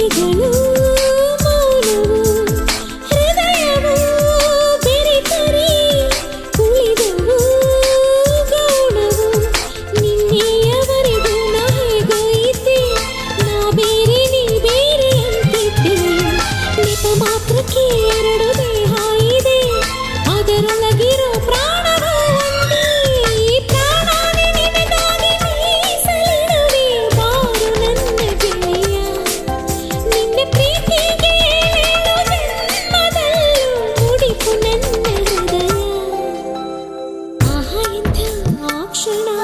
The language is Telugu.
ತುಟಿಗಳು ಮಾತ್ರಕ್ಕೆ ಎರಡು ದೇಹ ಇದೆ ಅದರೊಳಗಿರೋ ಪ್ರಾಣ 是那。